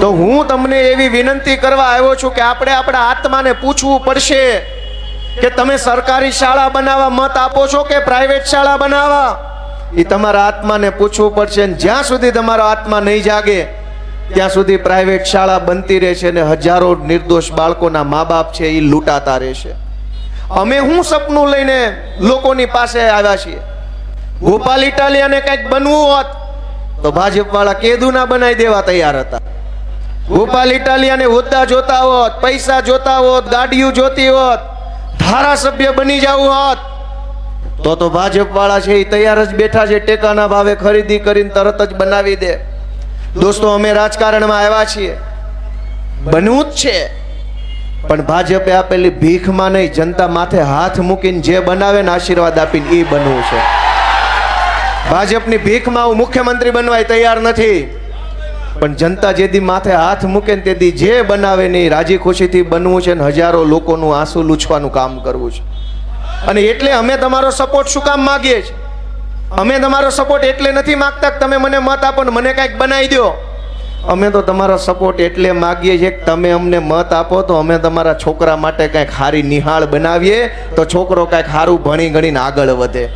તો હું તમને એવી વિનંતી કરવા આવ્યો છું કે આપણે આપણા આત્માને પૂછવું પડશે કે તમે સરકારી શાળા બનાવવા મત આપો છો કે પ્રાઇવેટ શાળા બનાવવા? એ તમારા આત્માને પૂછવું પડશે અને જ્યાં સુધી તમારો આત્મા નહીં જાગે, ત્યાં સુધી પ્રાઇવેટ શાળા બનતી રહેશે અને હજારો નિર્દોષ બાળકોના મા બાપ છે એ લૂંટાતા રહેશે. અમે હું સપનું લઈને લોકોની પાસે આવ્યા છીએ? ગોપાલ ઇટાલિયાને કંઈક બનવું હોત તો ભાજપવાળા કેદુના બનાવી દેવા તૈયાર હતા. ગોપાલ ઇટાલિયાને હોદ્દા જોતા હોત, પૈસા જોતા હોત, ગાડીઓ જોતી હોત, ધારાસભ્ય બની જવું હોત, તો તો ભાજપ વાળા છે એ તૈયાર જ બેઠા છે, ટેકાના ભાવે ખરીદી કરીને તરત જ બનાવી દે. દોસ્તો, અમે રાજકારણમાં આવ્યા છીએ. બનવું જ છે. પણ ભાજપે આપેલી ભીખમાં નહીં, જનતા માથે હાથ મૂકીને જે બનાવે ને આશીર્વાદ આપીને એ બનવું છે. ભાજપની ભીખમાં હું મુખ્યમંત્રી બનવાય તૈયાર નથી. પણ જનતા જેદી માથે હાથ મૂકે ને તેથી જે બનાવે નહીં રાજી ખુશીથી બનવું છે ને હજારો લોકોનું આંસુ લૂછવાનું કામ કરવું છે. અને એટલે અમે તમારો સપોર્ટ શું કામ માગીએ છીએ? અમે તમારો સપોર્ટ એટલે નથી માગતા કે તમે મને મત આપો ને મને કાંઈક બનાવી દો. અમે તો તમારો સપોર્ટ એટલે માગીએ છીએ કે તમે અમને મત આપો તો અમે તમારા છોકરા માટે કાંઈક સારી નિહાળ બનાવીએ તો છોકરો કાંઈક સારું ભણી ગણીને આગળ વધે.